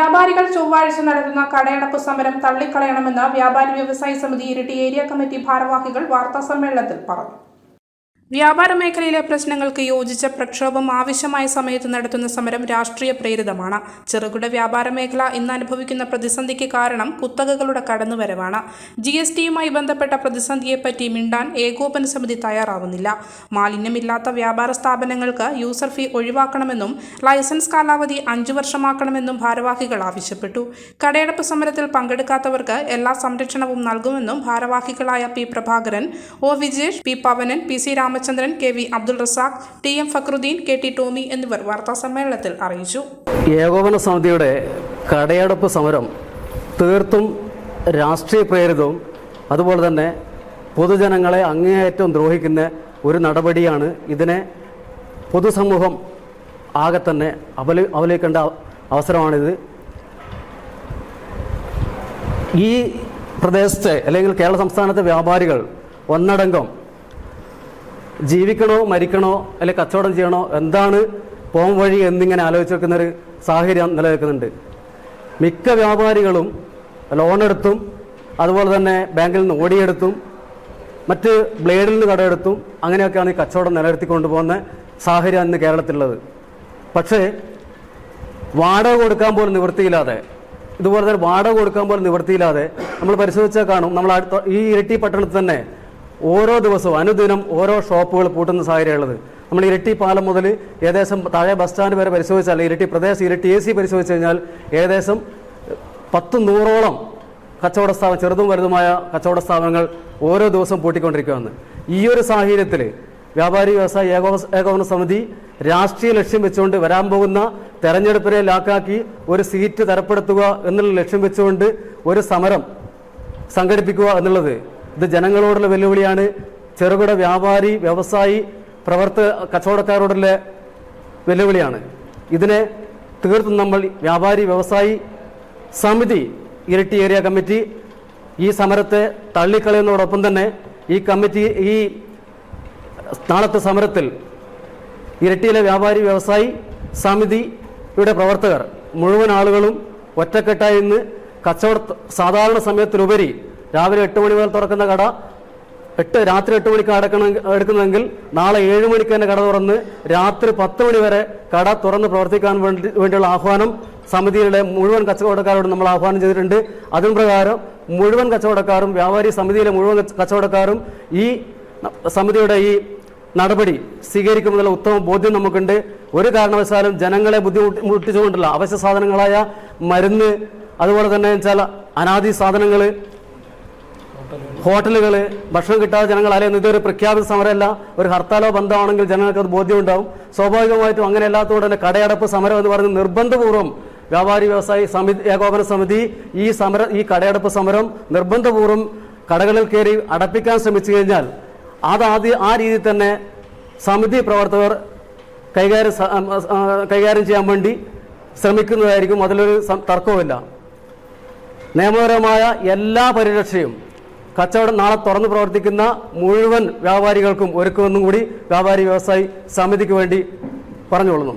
വ്യാപാരികൾ ചൊവ്വാഴ്ച നടത്തുന്ന കടയടപ്പ് സമരം തള്ളിക്കളയണമെന്ന് വ്യാപാരി വ്യവസായി സമിതി ഇരിട്ടി ഏരിയ കമ്മിറ്റി ഭാരവാഹികൾ വാർത്താസമ്മേളനത്തിൽ പറഞ്ഞു വ്യാപാര മേഖലയിലെ പ്രശ്നങ്ങൾക്ക് യോജിച്ച പ്രക്ഷോഭം ആവശ്യമായ സമയത്ത് നടത്തുന്ന സമരം രാഷ്ട്രീയ പ്രേരിതമാണ്. ചെറുകിട വ്യാപാര മേഖല ഇന്ന് അനുഭവിക്കുന്ന പ്രതിസന്ധിക്ക് കാരണം കുത്തകകളുടെ കടന്നുവരവാണ്. ജി എസ് ടിയുമായി ബന്ധപ്പെട്ട പ്രതിസന്ധിയെപ്പറ്റി മിണ്ടാൻ ഏകോപന സമിതി തയ്യാറാവുന്നില്ല. മാലിന്യമില്ലാത്ത വ്യാപാര സ്ഥാപനങ്ങൾക്ക് യൂസർ ഫീ ഒഴിവാക്കണമെന്നും ലൈസൻസ് കാലാവധി അഞ്ചു വർഷമാക്കണമെന്നും ഭാരവാഹികൾ ആവശ്യപ്പെട്ടു. കടയടപ്പ് സമരത്തിൽ പങ്കെടുക്കാത്തവർക്ക് എല്ലാ സംരക്ഷണവും നൽകുമെന്നും ഭാരവാഹികളായ P Prabhakaran O Vijesh P Pavanan P C Ramachandran K V Abdul Razak T M Fakhruddeen K T Tomy എന്നിവർ വാർത്താ സമ്മേളനത്തിൽ അറിയിച്ചു. ഏകോപന സമിതിയുടെ കടയടപ്പ് സമരം തീർത്തും രാഷ്ട്രീയ പ്രേരിതവും അതുപോലെ തന്നെ പൊതുജനങ്ങളെ അങ്ങേയറ്റം ദ്രോഹിക്കുന്ന ഒരു നടപടിയാണ് ഇതിനെ പൊതുസമൂഹം ആകെ തന്നെ അവലി അവലോകേണ്ട അവസരമാണിത്. ഈ പ്രദേശത്തെ അല്ലെങ്കിൽ കേരള സംസ്ഥാനത്തെ വ്യാപാരികൾ ഒന്നടങ്കം ജീവിക്കണോ മരിക്കണോ അല്ലെ കച്ചവടം ചെയ്യണോ എന്താണ് പോം വഴി എന്നിങ്ങനെ ആലോചിച്ച് വെക്കുന്നൊരു സാഹചര്യം നിലനിൽക്കുന്നുണ്ട്. മിക്ക വ്യാപാരികളും ലോണെടുത്തും അതുപോലെ തന്നെ ബാങ്കിൽ നിന്ന് ഓടിയെടുത്തും മറ്റ് ബ്ലേഡിൽ നിന്ന് കടമെടുത്തും അങ്ങനെയൊക്കെയാണ് ഈ കച്ചവടം നിലനിർത്തിക്കൊണ്ട് പോകുന്ന സാഹചര്യം ഇന്ന് കേരളത്തിലുള്ളത്. പക്ഷേ വാടക കൊടുക്കാൻ പോലും നിവൃത്തിയില്ലാതെ ഇതുപോലെ തന്നെ വാടക കൊടുക്കാൻ പോലും നിവൃത്തിയില്ലാതെ നമ്മൾ പരിശോധിച്ചാൽ കാണും നമ്മൾ അടുത്ത ഈ ഇരട്ടി പട്ടണത്തിൽ തന്നെ ഓരോ ദിവസവും അനുദിനം ഓരോ ഷോപ്പുകൾ പൂട്ടുന്ന സാഹചര്യമുള്ളത് നമ്മൾ ഇരട്ടി പാലം മുതൽ ഏകദേശം താഴെ ബസ് സ്റ്റാൻഡ് വരെ പരിശോധിച്ചാൽ ഇരട്ടി പ്രദേശം ഇരട്ടി എ സി പരിശോധിച്ച് കഴിഞ്ഞാൽ ഏകദേശം പത്ത് നൂറോളം കച്ചവട സ്ഥാപനം ചെറുതും വലുതുമായ കച്ചവട സ്ഥാപനങ്ങൾ ഓരോ ദിവസവും പൂട്ടിക്കൊണ്ടിരിക്കുകയാണ്. ഈ ഒരു സാഹചര്യത്തിൽ വ്യാപാരി വ്യവസായ ഏകോ ഏകോപന സമിതി രാഷ്ട്രീയ ലക്ഷ്യം വെച്ചുകൊണ്ട് വരാൻ പോകുന്ന തെരഞ്ഞെടുപ്പിനെ ലാക്കാക്കി ഒരു സീറ്റ് തരപ്പെടുത്തുക എന്നുള്ള ലക്ഷ്യം വെച്ചുകൊണ്ട് ഒരു സമരം സംഘടിപ്പിക്കുക എന്നുള്ളത് ഇത് ജനങ്ങളോടുള്ള വെല്ലുവിളിയാണ്. ചെറുകിട വ്യാപാരി വ്യവസായി പ്രവർത്ത കച്ചവടക്കാരോടുള്ള വെല്ലുവിളിയാണ്. ഇതിനെ തീർത്തും നമ്മൾ വ്യാപാരി വ്യവസായി സമിതി ഇരട്ടി ഏരിയ കമ്മിറ്റി ഈ സമരത്തെ തള്ളിക്കളയുന്നതോടൊപ്പം തന്നെ ഈ കമ്മിറ്റി ഈ നാളത്തെ സമരത്തിൽ ഇരട്ടിയിലെ വ്യാപാരി വ്യവസായി സമിതിയുടെ പ്രവർത്തകർ മുഴുവൻ ആളുകളും ഒറ്റക്കെട്ടായി ഇന്ന് കച്ചവട സാധാരണ സമയത്തിലുപരി രാവിലെ എട്ട് മണി മുതൽ തുറക്കുന്ന കട എട്ട് രാത്രി എട്ട് മണിക്ക് അടക്കണം എടുക്കുന്നതെങ്കിൽ നാളെ ഏഴ് മണിക്ക് തന്നെ കട തുറന്ന് രാത്രി പത്ത് മണി വരെ കട തുറന്ന് പ്രവർത്തിക്കാൻ വേണ്ടി വേണ്ടിയുള്ള ആഹ്വാനം സമിതിയിലെ മുഴുവൻ കച്ചവടക്കാരോട് നമ്മൾ ആഹ്വാനം ചെയ്തിട്ടുണ്ട്. അതിന് പ്രകാരം മുഴുവൻ കച്ചവടക്കാരും വ്യാപാരി സമിതിയിലെ മുഴുവൻ കച്ചവടക്കാരും ഈ സമിതിയുടെ ഈ നടപടി സ്വീകരിക്കുമെന്നുള്ള ഉത്തമ ബോധ്യം നമുക്കുണ്ട്. ഒരു കാരണവശാലും ജനങ്ങളെ ബുദ്ധിമുട്ടിച്ചുകൊണ്ടുള്ള അവശ്യ സാധനങ്ങളായ മരുന്ന് അതുപോലെ തന്നെ വെച്ചാൽ അനാദി സാധനങ്ങൾ ഹോട്ടലുകൾ ഭക്ഷണം കിട്ടാതെ ജനങ്ങൾ അലയുന്നു ഇതൊരു പ്രഖ്യാപിത സമരമല്ല. ഒരു ഹർത്താലോ ബന്ധമാണെങ്കിൽ ജനങ്ങൾക്ക് അത് ബോധ്യം ഉണ്ടാവും സ്വാഭാവികമായിട്ടും അങ്ങനെ അല്ലാത്തതുകൊണ്ട് തന്നെ കടയടപ്പ് സമരം എന്ന് പറയുന്നത് നിർബന്ധപൂർവം വ്യാപാരി വ്യവസായി സമിതി ഏകോപന സമിതി ഈ സമര ഈ കടയടപ്പ് സമരം നിർബന്ധപൂർവം കടകളിൽ കയറി അടപ്പിക്കാൻ ശ്രമിച്ചു കഴിഞ്ഞാൽ അതാദ്യം ആ രീതിയിൽ തന്നെ സമിതി പ്രവർത്തകർ കൈകാര്യം കൈകാര്യം ചെയ്യാൻ വേണ്ടി ശ്രമിക്കുന്നതായിരിക്കും. അതിലൊരു തർക്കവുമില്ല. നിയമപരമായ എല്ലാ പരിരക്ഷയും കച്ചവടം നാളെ തുറന്നു പ്രവർത്തിക്കുന്ന മുഴുവൻ വ്യാപാരികൾക്കും ഒരുക്കുമെന്നും കൂടി വ്യാപാരി വ്യവസായി സമിതിക്ക് വേണ്ടി പറഞ്ഞുകൊള്ളുന്നു.